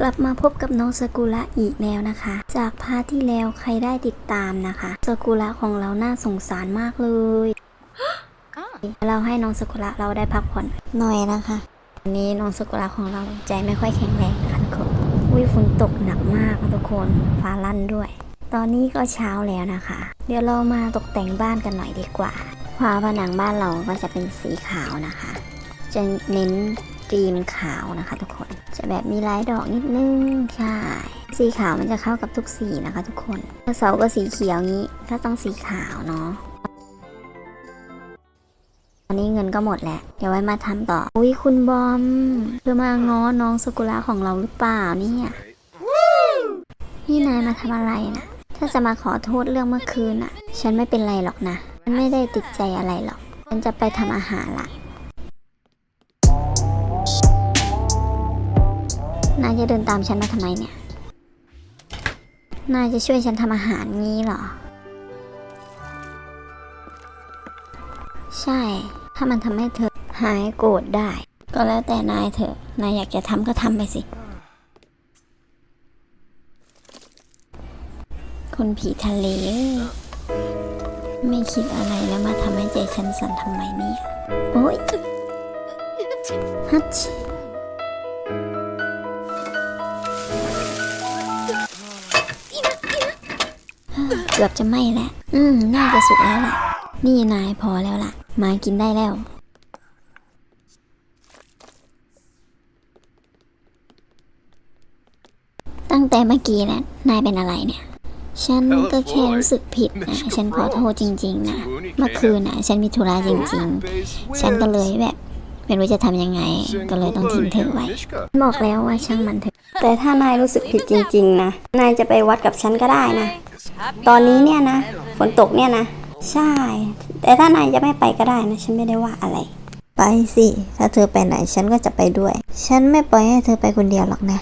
กลับมาพบกับน้องสกุระอีกแล้วนะคะ จากพาร์ทที่แล้วใครได้ติดตามนะคะสกุระของเราน่าสงสารมากเลย เราให้น้องสกุระเราได้พักผ่อนหน่อยนะคะวันนี้น้องสกุระของเราใจไม่ค่อยแข็งแรงนะคะทุกคนอุ้ยฝนตกหนักมากทุกคนฟ้าลั่นด้วย ตอนนี้ก็เช้าแล้วนะคะ เดี๋ยวเรามาตกแต่งบ้านกันหน่อยดีกว่าฝาผนังบ้านเราก็จะเป็นสีขาวนะคะ จะเน้น กรีนขาวนะคะทุกคน จะแบบมีลายดอกนิดนึง ใช่ สีขาวมันจะเข้ากับทุกสีนะคะทุกคน ถ้าเสาก็สีเขียวงี้ก็ต้องสีขาวเนาะตอนนี้เงินก็หมดแล้ว เดี๋ยวไว้มาทำต่อ อุ้ยคุณบอมเธอมาง้อน้องสกุระของเราหรือเปล่าเนี่ยนี่นายมาทำอะไรนะถ้าจะมาขอโทษเรื่องเมื่อคืนน่ะ ฉันไม่เป็นไรหรอกนะฉันไม่ได้ติดใจอะไรหรอก ฉันจะไปทำอาหารละ นายจะเดินตามฉันมาทำไมเนี่ย นายจะช่วยฉันทำอาหารงี้เหรอ ใช่ ถ้ามันทำให้เธอหายโกรธได้ ก็แล้วแต่นายเถอะ นายอยากจะทำก็ทำไปสิ คนผีทะเล ไม่คิดอะไรแล้วมาทำให้ใจฉันสั่นทำไมเนี่ย โอ๊ยฮัช กือบจะไหม้แล้ว อืม น่าจะสุกแล้วล่ะ นี่นายพอแล้วล่ะ มากินได้แล้ว ตั้งแต่เมื่อกี้นะนายเป็นอะไรเนี่ย ฉันก็แค่รู้สึกผิดนะ ฉันขอโทษจริง ๆ นะ เมื่อคืนนะฉันมีธุระจริง ๆ ฉันก็เลยแบบไม่รู้จะทำยังไง ก็เลยต้องทิ้งเธอไว้บอกแล้วว่าช่างมันเถอะแต่ถ้านายรู้สึกผิดจริง ๆ นะ นายจะไปวัดกับฉันก็ได้นะ ตอนนี้เนี่ยนะฝนตกเนี่ยนะใช่ แต่ถ้านายจะไม่ไปก็ได้นะฉันไม่ได้ว่าอะไร ไปสิ ถ้าเธอไปไหนฉันก็จะไปด้วย ฉันไม่ปล่อยให้เธอไปคนเดียวหรอกนะ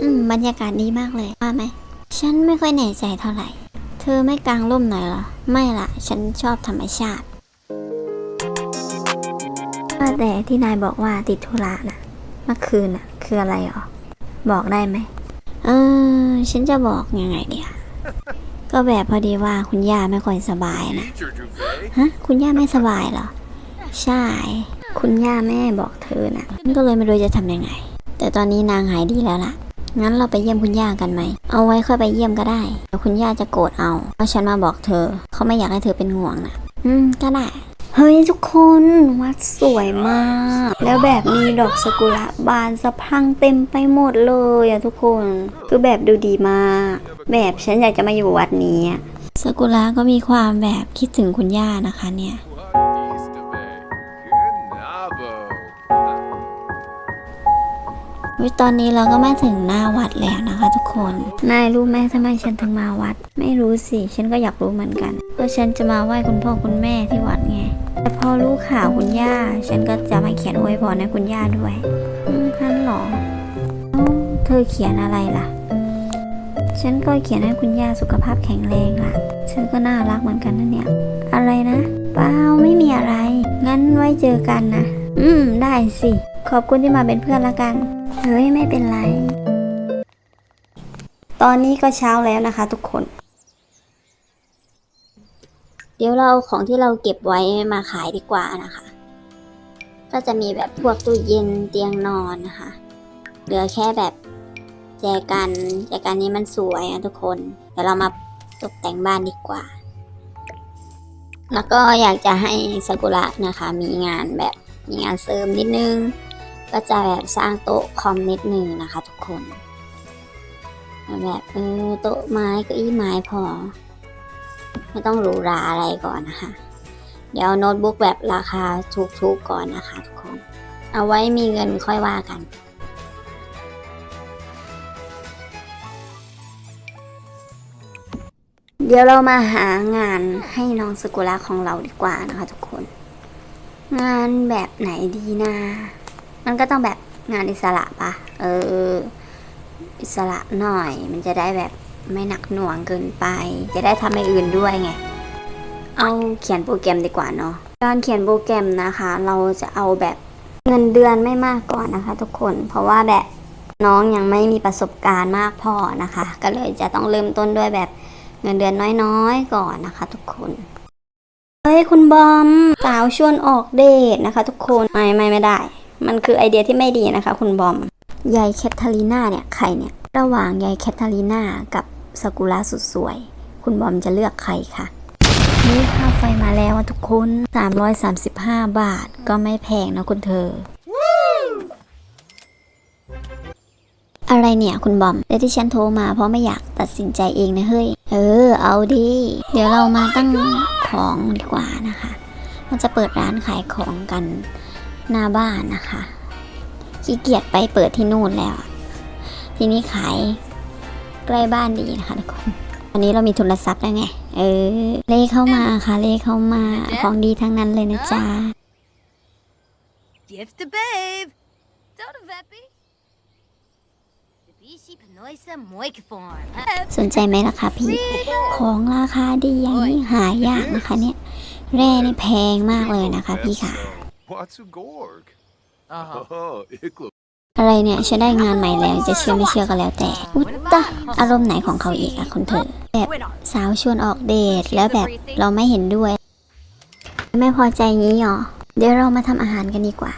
อืมบรรยากาศดีมากเลยว่าไหม ฉันไม่ค่อยแน่ใจเท่าไหร่ เธอไม่กางร่มหน่อยเหรอ ไม่ละฉันชอบธรรมชาติว่าแต่ที่นายบอกว่าติดธุระนะเมื่อคืนน่ะ คืออะไรหรอ บอกได้ไหม เออ ฉันจะบอกยังไงเดียก็แบบพอดีว่าคุณย่าไม่ค่อยสบายนะฮะ คุณย่าไม่สบายเหรอ ใช่ คุณย่าแม่บอกเธอนะก็เลยไม่รู้จะทำยังไง แต่ตอนนี้นางหายดีแล้วล่ะ งั้นเราไปเยี่ยมคุณย่ากันไหม เอาไว้ค่อยไปเยี่ยมก็ได้เดี๋ยวคุณย่าจะโกรธเอาเพราะฉันมาบอกเธอ เขาไม่อยากให้เธอเป็นห่วงนะอืม ก็ได้ เฮ้ยทุกคนวัดสวยมาก แล้วแบบมีดอกสกุระบานสะพรั่งเต็มไปหมดเลยอะทุกคนคือแบบดูดีมาก แบบฉันอยากจะมาอยู่วัดนี้อะสกุระก็มีความแบบคิดถึงคุณย่านะคะเนี่ย วิตอนนี้เราก็มาถึงหน้าวัดแล้วนะคะ ทุกคน นายรู้ไหมทำไมฉันถึงมาวัด ไม่รู้สิ ฉันก็อยากรู้เหมือนกันก็ฉันจะมาไหว้คุณพ่อคุณแม่ที่วัดไง แต่พอรู้ข่าวคุณย่า ฉันก็จะมาเขียนอวยพรให้คุณย่าด้วยอืมท่านหรอ เธอเขียนอะไรล่ะ ฉันก็เขียนให้คุณย่าสุขภาพแข็งแรงล่ะเธอก็น่ารักเหมือนกันนะเนี่ย อะไรนะเปล่าไม่มีอะไร งั้นไว้เจอกันนะ อืม ได้สิ ขอบคุณที่มาเป็นเพื่อนละกัน เฮ้ย ไม่เป็นไร ตอนนี้ก็เช้าแล้วนะคะทุกคน เดี๋ยวเราของที่เราเก็บไว้มาขายดีกว่านะคะ ก็จะมีแบบพวกตู้เย็นเตียงนอนนะคะ เหลือแค่แบบแจกันแจกันนี้มันสวยอะทุกคน เดี๋ยวเรามาตกแต่งบ้านดีกว่า แล้วก็อยากจะให้ซากุระนะคะ มีงานแบบมีงานเสริมนิดนึง ก็จะแบบสร้างโต๊ะคอมนิดนึงนะคะ ทุกคน แบบเออโต๊ะไม้เก็อี้ไม้พอ ไม่ต้องหรูหราอะไรก่อนนะคะ เดี๋ยวโน้ตบุ๊กแบบราคาถูกๆก่อนนะคะ ทุกคน เอาไว้มีเงินค่อยว่ากันเดี๋ยวเรามาหางานให้น้องสกุระของเราดีกว่านะคะทุกคน งานแบบไหนดีนะ มันก็ต้องแบบงานอิสระปะเออ อิสระหน่อย มันจะได้แบบไม่หนักหน่วงเกินไป จะได้ทำอย่างอื่นด้วยไง เอาเขียนโปรแกรมดีกว่าเนาะการเขียนโปรแกรมนะคะ เราจะเอาแบบเงินเดือนไม่มากก่อนนะคะ ทุกคน เพราะว่าแบบน้องยังไม่มีประสบการณ์มากพอนะคะ ก็เลยจะต้องเริ่มต้นด้วยแบบเงินเดือนน้อยๆ ก่อนนะคะ ทุกคนเฮ้ยคุณบอมสาวชวนออกเดทนะคะ ทุกคนไม่ไม่ไม่ได้ มันคือไอเดียที่ไม่ดีนะคะ คุณบอมยายแคทเธอรีนาเนี่ยใครเนี่ย ระหว่างยายแคทเธอรีนากับสกุระสุดสวย คุณบอมจะเลือกใครคะนี่ค่าไฟมาแล้วอะทุกคน 335 บาทก็ไม่แพงนะคุณเธอ อะไรเนี่ยคุณบอมแต่ที่ฉันโทรมาเพราะไม่อยากตัดสินใจเองนะเฮ้ย เออ เอาดีเดี๋ยวเรามาตั้งของดีกว่านะคะเราจะเปิดร้านขายของกัน หน้าบ้านนะคะขี้เกียจไปเปิดที่นู่นแล้วอะทีนี้ขายใกล้บ้านดีนะคะทุกคนวันนี้เรามีโทรศัพท์แล้วไง เออ เลขเข้ามาค่ะ เลขเข้ามาของดีทั้งนั้นเลยนะจ๊ะ Gift to babe. Don't veppy. The bishi panoisa moik form. สนใจไหมล่ะคะพี่ ของราคาดีอย่างนี้หายากนะคะเนี่ย แร่นี่แพงมากเลยนะคะพี่ค่ะ Watsu Gorg. Uh-huh. Oh, Iklo. อะไรเนี่ยฉันได้งานใหม่แล้วจะเชื่อไม่เชื่อก็แล้วแต่ อุตตะอารมณ์ไหนของเขาอีกอะคุณเธอ แบบสาวชวนออกเดทแล้วแบบเราไม่เห็นด้วย ไม่พอใจงี้หรอ เดี๋ยวเรามาทำอาหารกันดีกว่า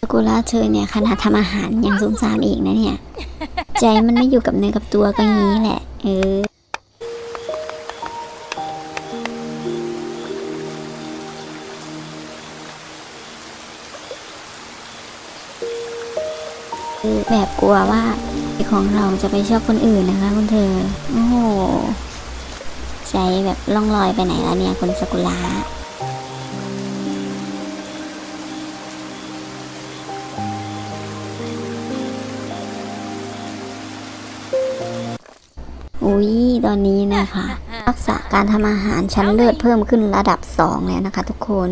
สกุลาเธอเนี่ยขนาดทำอาหารยังซุ่มซ่ามอีกนะเนี่ย ใจมันไม่อยู่กับเนื้อกับตัวก็งี้แหละ เออ แบบกลัวว่าของเราจะไปชอบคนอื่นนะคะคุณเธอ โอ้โห ใจแบบล่องลอยไปไหนแล้วเนี่ยคุณสกุลาอุ้ย ตอนนี้นะคะทักษะการทำอาหารชั้นเลิศเพิ่มขึ้นระดับสองแล้วนะคะทุกคน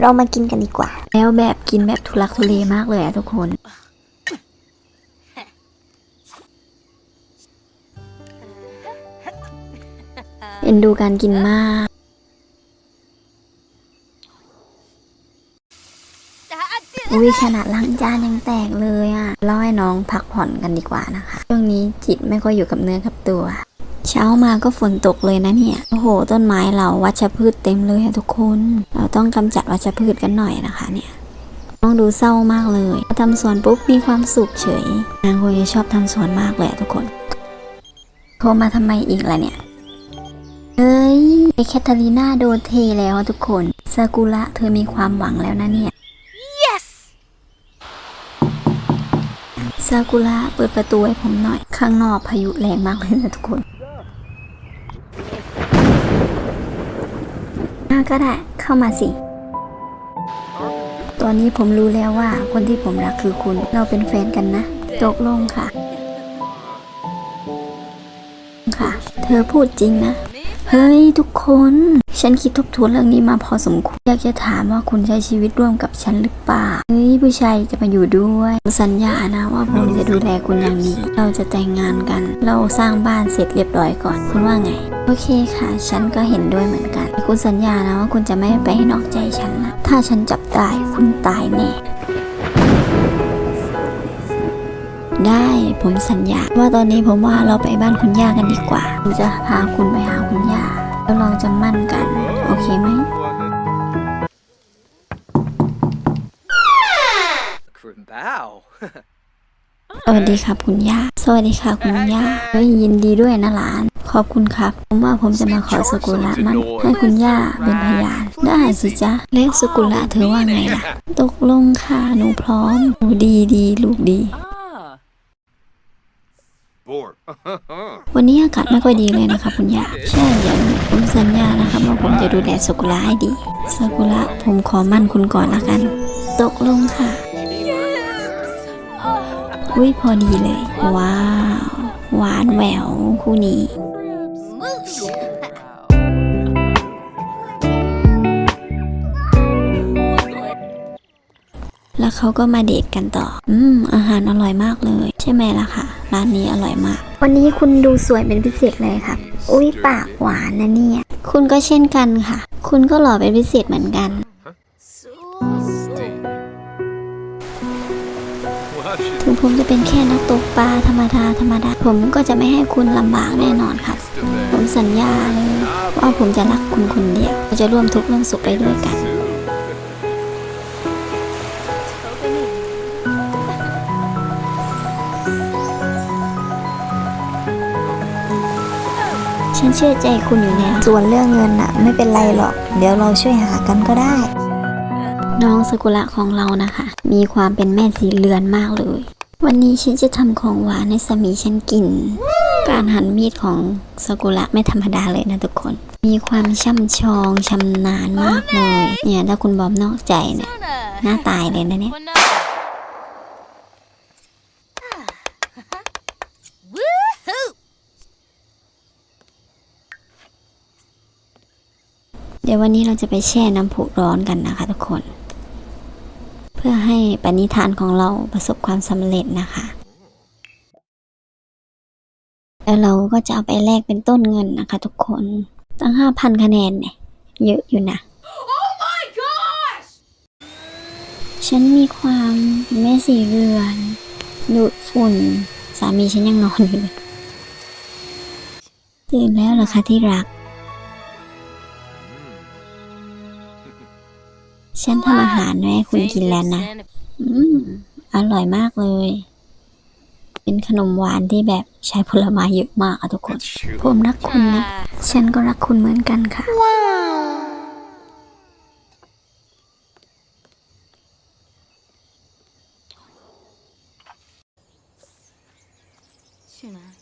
เรามากินกันดีกว่า แล้วแบบกินแบบทุลักทุเลมากเลยอะทุกคนเอ็นดูการกินมากอุ้ยขนาดล้างจานยังแตกเลยอะ่ะเล่าให้น้องพักผ่อนกันดีกว่านะคะ ช่วงนี้จิตไม่ค่อยอยู่กับเนื้อกับตัว เช้ามาก็ฝนตกเลยนะเนี่ย โอ้โห ต้นไม้เราวัชพืชเต็มเลยอะทุกคน เราต้องกำจัดวัชพืชกันหน่อยนะคะเนี่ยน้องดูเศร้ามากเลยพอทำสวนปุ๊บมีความสุขเฉย นางคงจะชอบทำสวนมากเลยอะทุกคน โทรมาทำไมอีกล่ะเนี่ยเฮ้ยไอแคทเธอรีนาโดนเทแล้วอะทุกคนซากุระเธอมีความหวังแล้วนะเนี่ย Yes. ซากุระเปิดประตูให้ผมหน่อย ข้างนอกพายุแรงมากเลยนะทุกคนน่า ก็ได้เข้ามาสิ ตอนนี้ผมรู้แล้วว่าคนที่ผมรักคือคุณ เราเป็นแฟนกันนะ ตกลงค่ะ ค่ะ เธอพูดจริงนะ เฮ้ยทุกคน ฉันคิดทบทวนเรื่องนี้มาพอสมควรอยากจะถามว่าคุณใช้ชีวิตร่วมกับฉันหรือเปล่าเฮ้ยผู้ชายจะมาอยู่ด้วยสัญญานะว่าผมจะดูแลคุณอย่างดีเราจะแต่งงานกัน เราสร้างบ้านเสร็จเรียบร้อยก่อน คุณว่าไง โอเคค่ะ ฉันก็เห็นด้วยเหมือนกัน คุณสัญญานะว่าคุณจะไม่ไปนอกใจฉันนะถ้าฉันจับได้คุณตายแน่ได้ผมสัญญาว่าตอนนี้ผมว่าเราไปบ้านคุณย่ากันดีกว่าผมจะพาคุณไปหาคุณย่าแล้วเราจะมั่นกันโอ เคไหม Bow. สวัสดีครับคุณย่า สวัสดีค่ะคุณย่าเฮ้ยยินดีด้วยนะหลาน ขอบคุณครับ ผมว่าผมจะมาขอสกุละมันให้คุณย่าเป็นพยาน ได้สิจ๊ะแล้วสกุละเธอว่าไงล่ะ ตกลงค่ะ หนูพร้อมหนูดีดีลูกดี Ah. Bor. วันนี้อากาศไม่ค่อยดีเลยนะคะคุณย่าใช่เดี๋ยวผมสัญญานะคะว่าผมจะดูแลสกุละให้ดีสกุละผมขอมั่นคุณก่อนละกัน ตกลงค่ะอุ้ยพอดีเลย ว้าว หวานแหววคู่นี้ แล้วเขาก็มาเดทกันต่อ อืม อาหารอร่อยมากเลย ใช่ไหมล่ะค่ะ ร้านนี้อร่อยมาก วันนี้คุณดูสวยเป็นพิเศษเลยครับ อุ้ยปากหวานนะเนี่ย คุณก็เช่นกันค่ะ คุณก็หล่อเป็นพิเศษเหมือนกัน So Steve. Well, she ถึงผมจะเป็นแค่นักตกปลาธรรมดาธรรมดา ผมก็จะไม่ให้คุณลำบากแน่นอนครับ used to ผมสัญญาเลยว่าผมจะรักคุณคนเดียวเราจะร่วมทุกข์ร่วมสุขไปด้วยกัน นเชื่อใจคุณอยู่แล้ว ส่วนเรื่องเงินน่ะ ไม่เป็นไรหรอก เดี๋ยวเราช่วยหากันก็ได้ น้องสกุระของเรานะคะ มีความเป็นแม่สีเรือนมากเลย วันนี้ฉันจะทำของหวานให้สามีฉันกิน การหั่นมีดของสกุระไม่ธรรมดาเลยนะทุกคน มีความช่ำชองชำนาญมากเลย เนี่ยถ้าคุณบอมนอกใจเนี่ยหน้าตายเลยนะเนี่ย ดี๋ยววันนี้เราจะไปแช่น้ำผุร้อนกันนะคะทุกคน เพื่อให้ปณิธานของเราประสบความสำเร็จนะคะ แล้วเราก็จะเอาไปแลกเป็นต้นเงินนะคะ ทุกคนตั้งห้าพันคะแนนเนี่ยเยอะอยู่นะ Oh my gosh! ฉันมีความเป็นแม่สีเรือนดูดฝุ่น สามีฉันยังนอนอยู่เลยตื่นแล้วเหรอคะที่รัก ฉันทำอาหารไว้ให้คุณกินแล้วนะ อืม อร่อยมากเลย เป็นขนมหวานที่แบบใช้ผลไม้เยอะมากอะทุกคน It's you. ผมรักคุณนะ ฉันก็รักคุณเหมือนกันค่ะ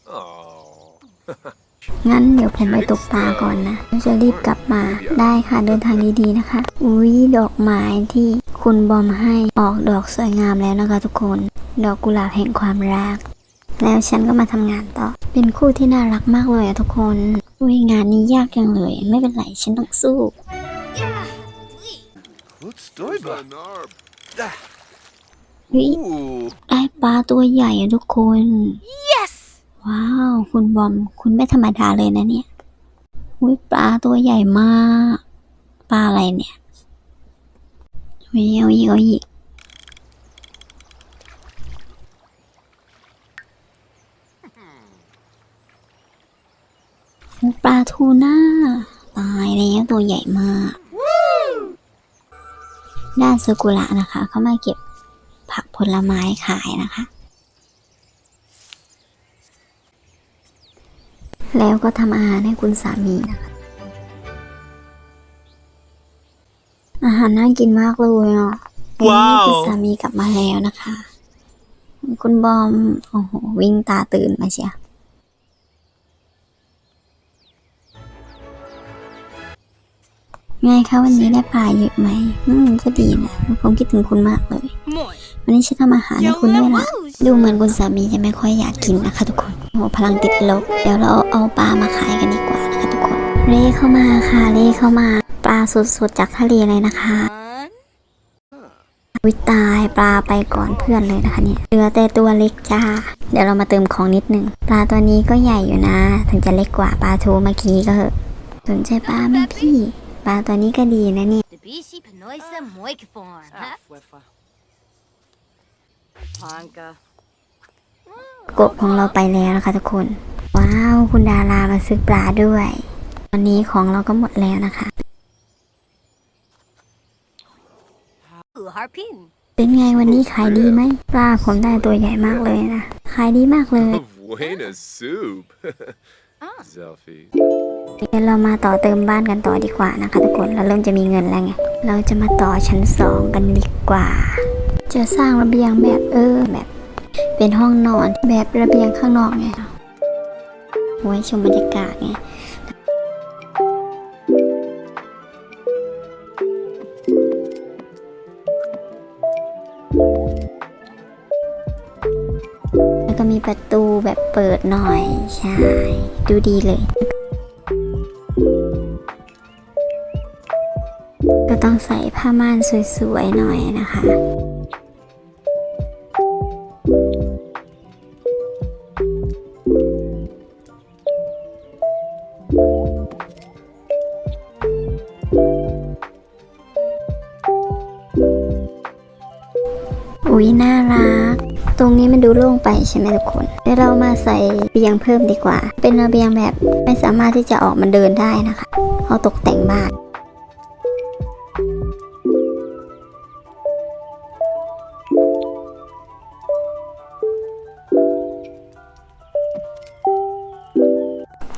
Oh. งั้นเดี๋ยวผมไปตกปลาก่อนนะฉันจะรีบกลับมาได้ค่ะเดินทางดีๆนะคะ อุ้ยดอกไม้ที่คุณบอมให้ออกดอกสวยงามแล้วนะคะทุกคน ดอกกุหลาบแห่งความรัก แล้วฉันก็มาทำงานต่อ เป็นคู่ที่น่ารักมากเลยอะทุกคนอุ้ยงานนี้ยากจังเลย ไม่เป็นไรฉันต้องสู้ What's Stoiber? เฮ้ย Ooh. ได้ปลาตัวใหญ่อะทุกคน Yes! ว้าว คุณบอม คุณไม่ธรรมดาเลยนะเนี่ยอุ้ยปลาตัวใหญ่มาก ปลาอะไรเนี่ยอุ้ยเอาอีกเอาอีกอุ๊ยปลาทูน่าตายแล้วตัวใหญ่มาก ด้านซากุระนะคะ เขามาเก็บผักผลไม้ขายนะคะ แล้วก็ทำอาหารให้คุณสามีนะคะ อาหารน่ากินมากเลยอะวันนี้คุณสามีกลับมาแล้วนะคะ คุณบอม โอ้โห วิ่งตาตื่นมาเชียไงคะวันนี้ได้ปลาเยอะไหม อืม ก็ดีนะ ผมคิดถึงคุณมากเลย Moi. วันนี้ฉันทำอาหารให้คุณด้วยนะ ดูเหมือนคุณสามีจะไม่ค่อยอยากกินนะคะทุกคนโอ้พลังติดลบ เดี๋ยวเราเอาปลามาขายกันดีกว่านะคะทุกคน เร่เข้ามาค่ะ เร่เข้ามา ปลาสดๆจากทะเลเลยนะคะ One. วิตายปลาไปก่อนเพื่อนเลยนะคะเนี่ยเหลือแต่ตัวเล็กจ้า เดี๋ยวเรามาเติมของนิดนึง ปลาตัวนี้ก็ใหญ่อยู่นะ ถึงจะเล็กกว่าปลาทูเมื่อกี้ก็เหอะสนใจปลาไหมพี่ ปลาตัวนี้ก็ดีนะเนี่ย The bishi panoisa moikiform, กบของเราไปแล้วนะคะทุกคน ว้าวคุณดารามาซื้อปลาด้วย วันนี้ของเราก็หมดแล้วนะคะ Ooh, harpin. เป็นไงวันนี้ขายดีไหมปลาผมได้ตัวใหญ่มากเลยนะ ขายดีมากเลย Buena soup. Ah. Selfie. เดี๋ยวเรามาต่อเติมบ้านกันต่อดีกว่านะคะทุกคนเราเริ่มจะมีเงินแล้วไง เราจะมาต่อชั้นสองกันดีกว่า จะสร้างระเบียงแบบเออแบบ เป็นห้องนอนแบบระเบียงข้างนอกไงไว้ชมบรรยากาศไงแล้วก็มีประตูแบบเปิดหน่อย ใช่ ดูดีเลย ก็ต้องใส่ผ้าม่านสวยๆหน่อยนะคะ ไปใช่ไหมทุกคนเดี๋ยวเรามาใส่เบียงเพิ่มดีกว่า เป็นระเบียงแบบไม่สามารถที่จะออกมาเดินได้นะคะเอาตกแต่งบ้าน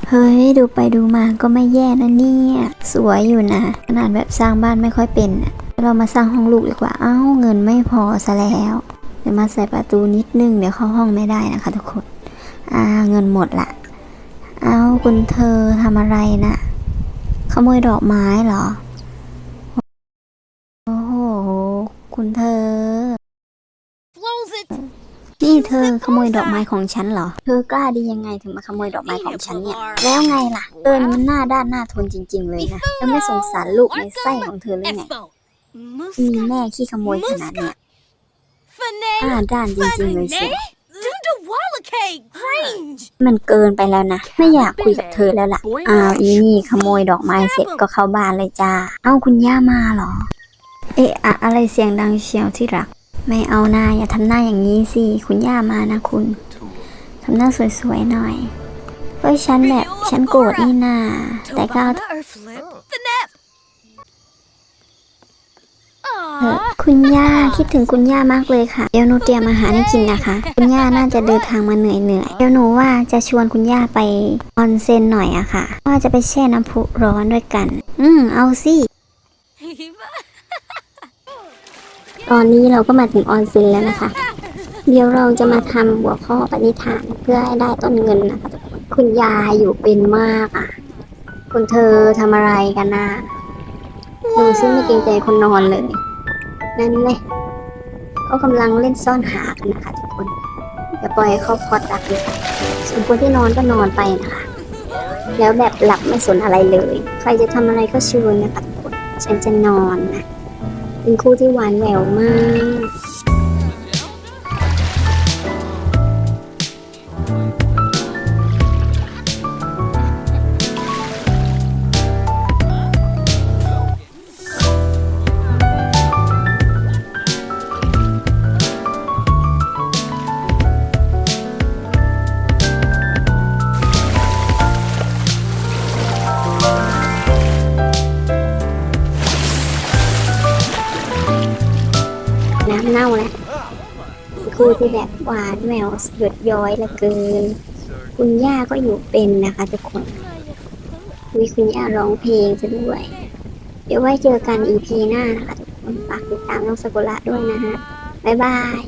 เฮ้ย ดูไปดูมาก็ไม่แย่นะเนี่ย สวยอยู่นะ ขนาดแบบสร้างบ้านไม่ค่อยเป็น เรามาสร้างห้องลูกดีกว่า เอ้า เงินไม่พอซะแล้ว เดี๋ยวมาใส่ประตูนิดนึง เดี๋ยวเข้าห้องไม่ได้นะคะทุกคน อ่าเงินหมดละ เอ้าคุณเธอทำอะไรนะ่ะ ขโมยดอกไม้เหรอ โอ้โห คุณเธอ Flows it. นี่เธอขโมยดอกไม้ของฉันเหรอ เธอกล้าดียังไงถึงมาขโมยดอกไม้ของฉันเนี่ย แล้วไงล่ะเอิญมันหน้าด้านหน้าทนจริง ๆ เลยนะ แล้วไม่สงสารลูกในไส้ของเธอเลยไง Expo. มี Muska. แม่ขี้ขโมยขนาดเนี้ย Fanae. หน้าด้านจริงๆเลยสิ Dundawalla cake. Grange. มันเกินไปแล้วนะ ไม่อยากคุยกับเธอแล้วล่ะ อ้าวอีนี่ขโมยดอกไม้เสร็จก็เข้าบ้านเลยจ้า เอ้าคุณย่ามาเหรอ เอะอะอะไรเสียงดังเชียวที่รัก ไม่เอาหน้าอย่าทำหน้าอย่างนี้สิ คุณย่ามานะคุณ ทำหน้าสวยๆหน่อยเอ้ยฉันแบบฉันโกรธนี่นา แต่ก็เอา Tobana or flip the net. เถอะ คุณย่าคิดถึงคุณย่ามากเลยค่ะ เดี๋ยวหนูเตรียมอาหารให้กินนะคะ คุณย่าน่าจะเดินทางมาเหนื่อยเหนื่อยเดี๋ยวหนูว่าจะชวนคุณย่าไปออนเซ็นหน่อยอะค่ะ ว่าจะไปแช่น้ำพุร้อนด้วยกัน อืมเอาสิตอนนี้เราก็มาถึงออนเซ็นแล้วนะคะ เดี๋ยวเราจะมาทำหัวข้อปณิธานเพื่อให้ได้ต้นเงินนะคะคนคุณยายอยู่เป็นมากอะ คุณเธอทำอะไรกันนะดูซิไม่เกรงใจคนนอนเลย นั่นเลยเขากำลังเล่นซ่อนหากันนะคะทุกคนอย่าปล่อยให้เขาพอดรักเลยค่ะส่วนคนที่นอนก็นอนไปนะคะ แล้วแบบหลับไม่สนอะไรเลย ใครจะทำอะไรก็เชิญนะคะทุกคนฉันจะนอนนะเป็นคู่ที่หวานแหววมาก ที่แบบหวานแหววสยดย้อยละเกิน คุณย่าก็อยู่เป็นนะคะทุกคนวิคุณย่าร้องเพลงซะด้วย เดี๋ยวไว้เจอกันอีพีหน้านะคะทุกคนฝากติดตามน้องสกุละด้วยนะฮะบ๊ายบาย